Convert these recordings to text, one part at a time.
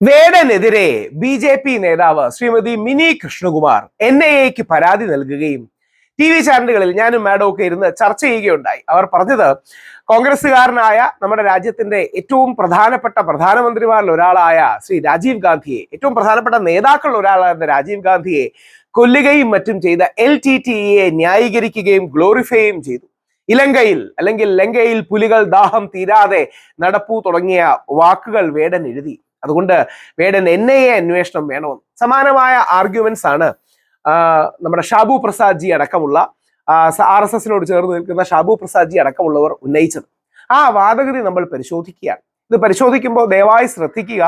വേടനെതിരെ B J P നേതാവ് Shrimati Mini Krishnakumar N I എക്ക് പരാതി നൽകുകയും ടി വി ചാനലുകളിൽ ഞാനും മാഡവും ഒക്കെ ഇരുന്ന് ചർച്ച ചെയ്യുകയുണ്ടായി. അവർ പറഞ്ഞത് കോൺഗ്രസ്സുകാരനായ നമ്മുടെ രാജ്യത്തിന്റെ ഏറ്റവും പ്രധാനപ്പെട്ട പ്രധാനമന്ത്രിമാരിൽ ഒരാളായ ശ്രീ രാജീവ് ഗാന്ധിയെ ഏറ്റവും പ്രധാനപ്പെട്ട നേതാക്കളിൽ ഒരാളായിരുന്ന രാജീവ് ഗാന്ധിയെ കൊല്ലുകയും മറ്റും ചെയ്ത എൽ ടി ടി ഇയെ ന്യായീകരിക്കുകയും ഗ്ലോറിഫൈയും ചെയ്തു. ഇലങ്കയിൽ അല്ലെങ്കിൽ ലങ്കയിൽ പുലികൾ ദാഹം തീരാതെ നടപ്പു തുടങ്ങിയ വാക്കുകൾ വേടൻ എഴുതി. അതുകൊണ്ട് വേടൻ എൻ ഐ എ അന്വേഷണം വേണമെന്ന് സമാനമായ ആർഗ്യുമെന്റ്സ് ആണ് നമ്മുടെ ഷാബു പ്രസാദ് ജി അടക്കമുള്ള ആർ എസ് എസിനോട് ചേർന്ന് നിൽക്കുന്ന ഷാബു പ്രസാദ് ജി അടക്കമുള്ളവർ ഉന്നയിച്ചത്. ആ വാദഗതി നമ്മൾ പരിശോധിക്കുകയാണ്. ഇത് പരിശോധിക്കുമ്പോൾ ദയവായി ശ്രദ്ധിക്കുക.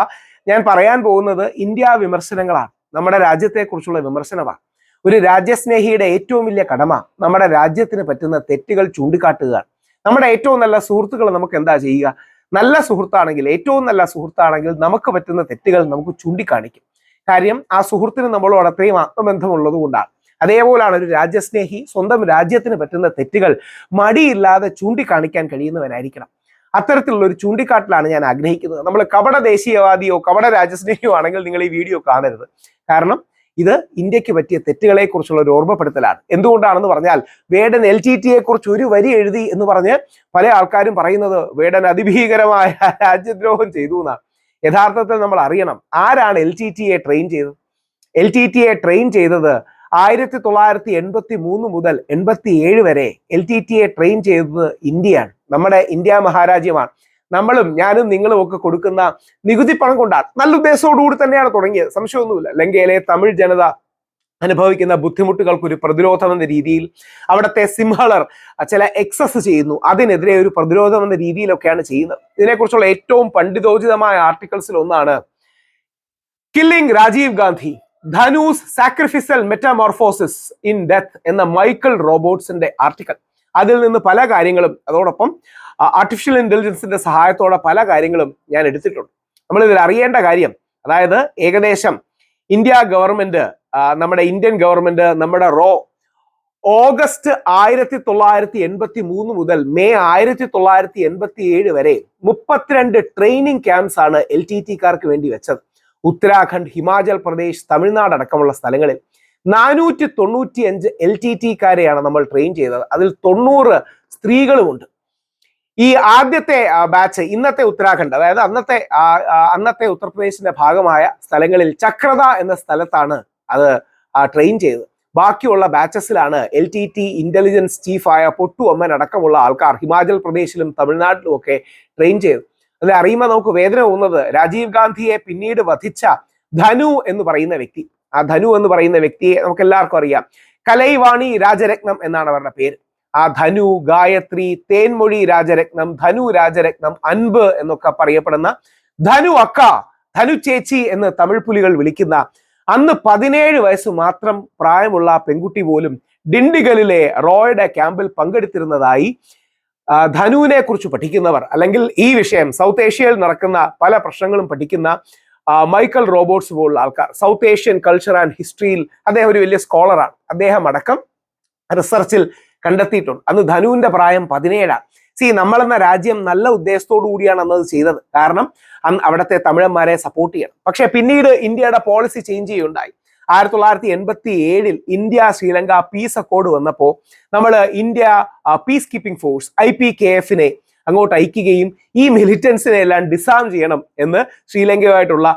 ഞാൻ പറയാൻ പോകുന്നത് ഇന്ത്യ വിമർശനങ്ങളാണ്. നമ്മുടെ രാജ്യത്തെക്കുറിച്ചുള്ള വിമർശനമാണ്. ഒരു രാജ്യസ്നേഹിയുടെ ഏറ്റവും വലിയ കടമ നമ്മുടെ രാജ്യത്തിന് പറ്റുന്ന തെറ്റുകൾ ചൂണ്ടിക്കാട്ടുകയാണ്. നമ്മുടെ ഏറ്റവും നല്ല സുഹൃത്തുക്കൾ നമുക്ക് എന്താ ചെയ്യുക? നല്ല സുഹൃത്താണെങ്കിൽ ഏറ്റവും നല്ല സുഹൃത്താണെങ്കിൽ നമുക്ക് പറ്റുന്ന തെറ്റുകൾ നമുക്ക് ചൂണ്ടിക്കാണിക്കും. കാര്യം ആ സുഹൃത്തിന് നമ്മളോട് അത്രയും ആത്മബന്ധമുള്ളത് കൊണ്ടാണ് അതേപോലാണ് ഒരു രാജ്യസ്നേഹി സ്വന്തം രാജ്യത്തിന് പറ്റുന്ന തെറ്റുകൾ മടിയില്ലാതെ ചൂണ്ടിക്കാണിക്കാൻ കഴിയുന്നവനായിരിക്കണം. അത്തരത്തിലുള്ള ഒരു ചൂണ്ടിക്കാട്ടിലാണ് ഞാൻ ആഗ്രഹിക്കുന്നത്. നമ്മൾ കപട ദേശീയവാദിയോ കപട രാജ്യസ്നേഹിയോ ആണെങ്കിൽ നിങ്ങൾ ഈ വീഡിയോ കാണരുത്. കാരണം ഇത് ഇന്ത്യയ്ക്ക് പറ്റിയ തെറ്റുകളെ കുറിച്ചുള്ള ഒരു ഓർമ്മപ്പെടുത്തലാണ്. എന്തുകൊണ്ടാണെന്ന് പറഞ്ഞാൽ വേടൻ എൽ ടി ടിയെ കുറിച്ച് ഒരു വരി എഴുതി എന്ന് പറഞ്ഞ് പല ആൾക്കാരും പറയുന്നത് വേടൻ അതിഭീകരമായ രാജ്യദ്രോഹം ചെയ്തു എന്നാണ്. യഥാർത്ഥത്തിൽ നമ്മൾ അറിയണം ആരാണ് എൽ ടി ടിയെ ട്രെയിൻ ചെയ്തത്? എൽ ടി ടിയെ ട്രെയിൻ ചെയ്തത് ആയിരത്തി തൊള്ളായിരത്തി എൺപത്തി മൂന്ന് മുതൽ എൺപത്തി ഏഴ് വരെ എൽ ടി ടിയെ ട്രെയിൻ ചെയ്തത് ഇന്ത്യയാണ്. നമ്മുടെ ഇന്ത്യ മഹാരാജ്യമാണ്. നമ്മളും ഞാനും നിങ്ങളും ഒക്കെ കൊടുക്കുന്ന നികുതി പണം കൊണ്ടാണ് നല്ല ഉദ്ദേശത്തോടുകൂടി തന്നെയാണ് തുടങ്ങിയത്. സംശയമൊന്നുമില്ല. ലങ്കയിലെ തമിഴ് ജനത അനുഭവിക്കുന്ന ബുദ്ധിമുട്ടുകൾക്കൊരു പ്രതിരോധം എന്ന രീതിയിൽ അവിടുത്തെ സിംഹളർ ചില എക്സസ് ചെയ്യുന്നു. അതിനെതിരെ ഒരു പ്രതിരോധം എന്ന രീതിയിലൊക്കെയാണ് ചെയ്യുന്നത്. ഇതിനെക്കുറിച്ചുള്ള ഏറ്റവും പണ്ഡിതോചിതമായ ആർട്ടിക്കിൾസിൽ ഒന്നാണ് killing Rajiv Gandhi Dhanu's sacrificial metamorphosis in death എന്ന മൈക്കിൾ റോബോട്ട്സിന്റെ ആർട്ടിക്കിൾ അതിൽ നിന്ന് പല കാര്യങ്ങളും അതോടൊപ്പം ആർട്ടിഫിഷ്യൽ ഇന്റലിജൻസിന്റെ സഹായത്തോടെ പല കാര്യങ്ങളും ഞാൻ എടുത്തിട്ടുണ്ട്. നമ്മൾ ഇതിൽ അറിയേണ്ട കാര്യം അതായത് ഏകദേശം ഇന്ത്യ ഗവൺമെന്റ് നമ്മുടെ ഇന്ത്യൻ ഗവൺമെന്റ് നമ്മുടെ റോ ഓഗസ്റ്റ് ആയിരത്തി തൊള്ളായിരത്തി എൺപത്തി മൂന്ന് മുതൽ മെയ് ആയിരത്തി തൊള്ളായിരത്തി എൺപത്തി ഏഴ് വരെ മുപ്പത്തിരണ്ട് ട്രെയിനിങ് ക്യാമ്പ്സ് ആണ് എൽ ടി ടിക്കാർക്ക് വേണ്ടി വെച്ചത്. ഉത്തരാഖണ്ഡ് ഹിമാചൽ പ്രദേശ് തമിഴ്നാട് അടക്കമുള്ള സ്ഥലങ്ങളിൽ നാനൂറ്റി തൊണ്ണൂറ്റി അഞ്ച് എൽ ടി ടിക്കാരെയാണ് നമ്മൾ ട്രെയിൻ ചെയ്തത്. അതിൽ തൊണ്ണൂറ് സ്ത്രീകളുമുണ്ട്. ഈ ആദ്യത്തെ ബാച്ച് ഇന്നത്തെ ഉത്തരാഖണ്ഡ് അതായത് അന്നത്തെ അന്നത്തെ ഉത്തർപ്രദേശിന്റെ ഭാഗമായ സ്ഥലങ്ങളിൽ ചക്രത എന്ന സ്ഥലത്താണ് അത് ട്രെയിൻ ചെയ്തത്. ബാക്കിയുള്ള ബാച്ചസിലാണ് എൽ ടി ടി ഇന്റലിജൻസ് ചീഫായ പൊട്ടു അമ്മൻ അടക്കമുള്ള ആൾക്കാർ ഹിമാചൽ പ്രദേശിലും തമിഴ്നാട്ടിലും ഒക്കെ ട്രെയിൻ ചെയ്തു അതിൽ അറിയുമ്പോൾ നമുക്ക് വേദന തോന്നുന്നത് രാജീവ് ഗാന്ധിയെ പിന്നീട് വധിച്ച ധനു എന്ന് പറയുന്ന വ്യക്തി. ആ ധനു എന്ന് പറയുന്ന വ്യക്തിയെ നമുക്ക് എല്ലാവർക്കും അറിയാം. കലൈവാണി രാജരത്നം എന്നാണ് അവരുടെ പേര്. ആ ധനു ഗായത്രി തേൻമൊഴി രാജരത്നം ധനു രാജരത്നം അൻപ് എന്നൊക്കെ പറയപ്പെടുന്ന ധനു അക്ക ധനു ചേച്ചി എന്ന് തമിഴ് പുലികൾ വിളിക്കുന്ന അന്ന് പതിനേഴ് വയസ്സ് മാത്രം പ്രായമുള്ള പെൺകുട്ടി പോലും ഡിണ്ടിഗലിലെ റോയുടെ ക്യാമ്പിൽ പങ്കെടുത്തിരുന്നതായി ധനുവിനെ കുറിച്ച് പഠിക്കുന്നവർ അല്ലെങ്കിൽ ഈ വിഷയം സൗത്ത് ഏഷ്യയിൽ നടക്കുന്ന പല പ്രശ്നങ്ങളും പഠിക്കുന്ന മൈക്കൽ റോബോട്ട്സ് പോലുള്ള ആൾക്കാർ സൗത്ത് ഏഷ്യൻ കൾച്ചർ ആൻഡ് ഹിസ്റ്ററിയിൽ അദ്ദേഹം ഒരു വലിയ സ്കോളറാണ്. അദ്ദേഹം അടക്കം റിസർച്ചിൽ കണ്ടെത്തിയിട്ടുണ്ട്. അന്ന് ധനുവിന്റെ പ്രായം പതിനേഴാണ്. സി നമ്മളെന്ന രാജ്യം നല്ല ഉദ്ദേശത്തോടു കൂടിയാണ് അന്നത് ചെയ്തത്. കാരണം അന്ന് അവിടുത്തെ തമിഴന്മാരെ സപ്പോർട്ട് ചെയ്യണം. പക്ഷെ പിന്നീട് ഇന്ത്യയുടെ പോളിസി ചേഞ്ച് ചെയ്യുണ്ടായി ആയിരത്തി തൊള്ളായിരത്തി എൺപത്തി ഏഴിൽ ഇന്ത്യ ശ്രീലങ്ക പീസ് അക്കോർഡ് വന്നപ്പോൾ നമ്മൾ India peace keeping force I P K എഫിനെ അങ്ങോട്ട് അയക്കുകയും ഈ മിലിറ്റൻസിനെ എല്ലാം ഡിസാം ചെയ്യണം എന്ന് ശ്രീലങ്കയുമായിട്ടുള്ള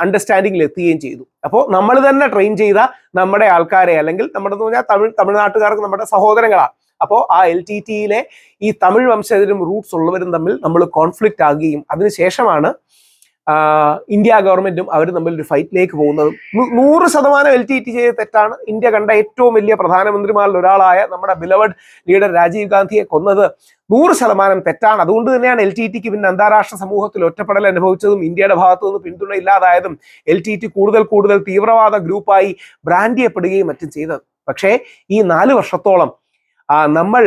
അണ്ടർസ്റ്റാൻഡിങ്ങിൽ എത്തുകയും ചെയ്തു. അപ്പോൾ നമ്മൾ തന്നെ ട്രെയിൻ ചെയ്ത നമ്മുടെ ആൾക്കാരെ അല്ലെങ്കിൽ നമ്മുടെ എന്ന് പറഞ്ഞാൽ തമിഴ് തമിഴ്നാട്ടുകാർക്ക് നമ്മുടെ സഹോദരങ്ങളാണ് അപ്പോൾ ആ എൽ ടി ടിയിലെ ഈ തമിഴ് വംശജരും റൂട്ട്സ് ഉള്ളവരും തമ്മിൽ നമ്മൾ കോൺഫ്ലിക്റ്റ് ആകുകയും അതിനുശേഷമാണ് ഇന്ത്യ ഗവൺമെന്റും അവർ തമ്മിൽ ഒരു ഫൈറ്റിലേക്ക് പോകുന്നതും നൂറ് ശതമാനം എൽ ടി ടി ചെയ്ത തെറ്റാണ്. ഇന്ത്യ കണ്ട ഏറ്റവും വലിയ പ്രധാനമന്ത്രിമാരിൽ ഒരാളായ നമ്മുടെ ബിലവഡ് ലീഡർ രാജീവ് ഗാന്ധിയെ കൊന്നത് നൂറ് ശതമാനം തെറ്റാണ്. അതുകൊണ്ട് തന്നെയാണ് എൽ ടി ടിക്ക് പിന്നെ അന്താരാഷ്ട്ര സമൂഹത്തിൽ ഒറ്റപ്പെടൽ അനുഭവിച്ചതും ഇന്ത്യയുടെ ഭാഗത്തു നിന്ന് പിന്തുണ ഇല്ലാതായതും എൽ ടി ടി കൂടുതൽ കൂടുതൽ തീവ്രവാദ ഗ്രൂപ്പായി ബ്രാൻഡ് ചെയ്യപ്പെടുകയും മറ്റും ചെയ്തത്. പക്ഷേ ഈ നാല് വർഷത്തോളം നമ്മൾ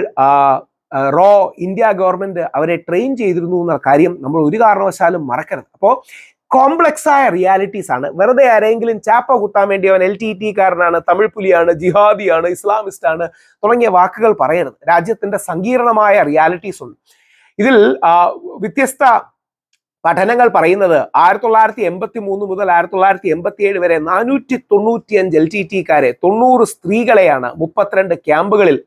റോ ഇന്ത്യ ഗവൺമെന്റ് അവരെ ട്രെയിൻ ചെയ്തിരുന്നു എന്ന കാര്യം നമ്മൾ ഒരു കാരണവശാലും മറക്കരുത്. അപ്പോൾ കോംപ്ലക്സ് ആയ റിയാലിറ്റീസ് ആണ്. വെറുതെ ആരെങ്കിലും ചാപ്പ കുത്താൻ വേണ്ടി അവൻ എൽ ടി ടി കാരനാണ് തമിഴ് പുലിയാണ് ജിഹാദിയാണ് ഇസ്ലാമിസ്റ്റ് ആണ് തുടങ്ങിയ വാക്കുകൾ പറയരുത്. രാജ്യത്തിന്റെ സങ്കീർണമായ റിയാലിറ്റീസ് ഉണ്ട്. ഇതിൽ വ്യത്യസ്ത പഠനങ്ങൾ പറയുന്നത് ആയിരത്തി തൊള്ളായിരത്തി എൺപത്തി മൂന്ന് മുതൽ ആയിരത്തി തൊള്ളായിരത്തി എൺപത്തി ഏഴ് വരെ നാനൂറ്റി തൊണ്ണൂറ്റിയഞ്ച് എൽ ടി ടിക്കാരെ തൊണ്ണൂറ് സ്ത്രീകളെയാണ് മുപ്പത്തിരണ്ട് ക്യാമ്പുകളിൽ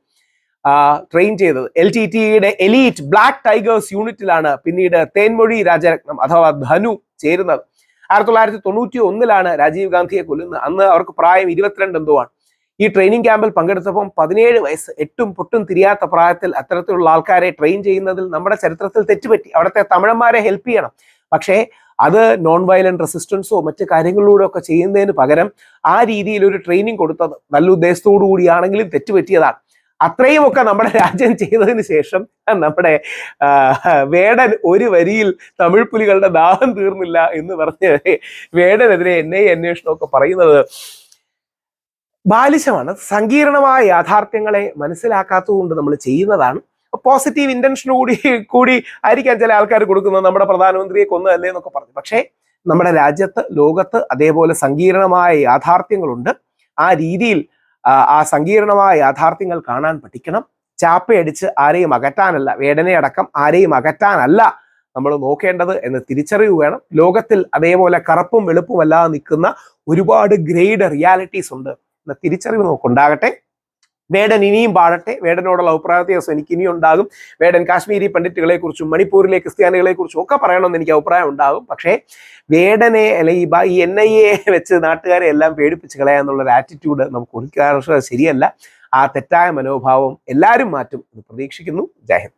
ട്രെയിൻ ചെയ്തത്. എൽ ടി ടിയുടെ എലീറ്റ് ബ്ലാക്ക് ടൈഗേഴ്സ് യൂണിറ്റിലാണ് പിന്നീട് തേൻമൊഴി രാജരത്നം അഥവാ ധനു ചേരുന്നത്. ആയിരത്തി തൊള്ളായിരത്തി തൊണ്ണൂറ്റി ഒന്നിലാണ് രാജീവ് ഗാന്ധിയെ കൊല്ലുന്നത്. അന്ന് അവർക്ക് പ്രായം ഇരുപത്തിരണ്ട് എന്തോ ആണ് ഈ ട്രെയിനിങ് ക്യാമ്പിൽ പങ്കെടുത്തപ്പം പതിനേഴ് വയസ്സ് എട്ടും പൊട്ടും തിരിയാത്ത പ്രായത്തിൽ അത്തരത്തിലുള്ള ആൾക്കാരെ ട്രെയിൻ ചെയ്യുന്നതിൽ നമ്മുടെ ചരിത്രത്തിൽ തെറ്റുപറ്റി. അവിടുത്തെ തമിഴന്മാരെ ഹെൽപ്പ് ചെയ്യണം. പക്ഷേ അത് നോൺ വയലന്റ് റെസിസ്റ്റൻസോ മറ്റ് കാര്യങ്ങളിലൂടെ ഒക്കെ ചെയ്യുന്നതിന് പകരം ആ രീതിയിൽ ഒരു ട്രെയിനിങ് കൊടുത്തത് നല്ല ഉദ്ദേശത്തോടു കൂടിയാണെങ്കിലും തെറ്റുപറ്റിയതാണ്. അത്രയും ഒക്കെ നമ്മുടെ രാജ്യം ചെയ്തതിന് ശേഷം നമ്മുടെ വേടൻ ഒരു വരിയിൽ തമിഴ് പുലികളുടെ ദാഹം തീർന്നില്ല എന്ന് പറഞ്ഞ് വേടനെതിരെ എൻ ഐ അന്വേഷണമൊക്കെ പറയുന്നത് ബാലിശമാണ്. സങ്കീർണമായ യാഥാർത്ഥ്യങ്ങളെ മനസ്സിലാക്കാത്തതുകൊണ്ട് നമ്മൾ ചെയ്യുന്നതാണ്. പോസിറ്റീവ് ഇന്റൻഷൻ കൂടി കൂടി ആയിരിക്കാം ചില ആൾക്കാർ കൊടുക്കുന്നത്. നമ്മുടെ പ്രധാനമന്ത്രിയെ കൊന്നതല്ലേ എന്നൊക്കെ പറഞ്ഞു. പക്ഷേ നമ്മുടെ രാജ്യത്ത് ലോകത്ത് അതേപോലെ സങ്കീർണമായ യാഥാർത്ഥ്യങ്ങളുണ്ട്. ആ രീതിയിൽ ആ, സങ്കീർണമായ യാഥാർത്ഥ്യങ്ങൾ കാണാൻ പഠിക്കണം. ചാപ്പയടിച്ച് ആരെയും അകറ്റാനല്ല വേദനയടക്കം ആരെയും അകറ്റാനല്ല നമ്മൾ നോക്കേണ്ടത് എന്ന് തിരിച്ചറിവ് വേണം ലോകത്തിൽ അതേപോലെ കറുപ്പും വെളുപ്പും അല്ലാതെ നിൽക്കുന്ന ഒരുപാട് ഗ്രേഡ് റിയാലിറ്റീസ് ഉണ്ട്. എന്ന തിരിച്ചറിവ് നമുക്കുണ്ടാകട്ടെ. വേടൻ ഇനിയും പാടട്ടെ. വേടനോടുള്ള അഭിപ്രായ വ്യത്യാസം എനിക്ക് ഇനിയും ഉണ്ടാകും. വേടൻ കാശ്മീരി പണ്ഡിറ്റുകളെ കുറിച്ചും മണിപ്പൂരിലെ ക്രിസ്ത്യാനികളെ കുറിച്ചും ഒക്കെ പറയണമെന്ന് എനിക്ക് അഭിപ്രായം ഉണ്ടാകും. പക്ഷേ വേടനെ അല്ലെ ഈ എൻ ഐ എ വെച്ച് നാട്ടുകാരെ എല്ലാം പേടിപ്പിച്ച് കളയാന്നുള്ള ഒരു ആറ്റിറ്റ്യൂഡ് നമുക്ക് ഒരു ശരിയല്ല. ആ തെറ്റായ മനോഭാവം എല്ലാവരും മാറ്റും എന്ന് പ്രതീക്ഷിക്കുന്നു. ജയ്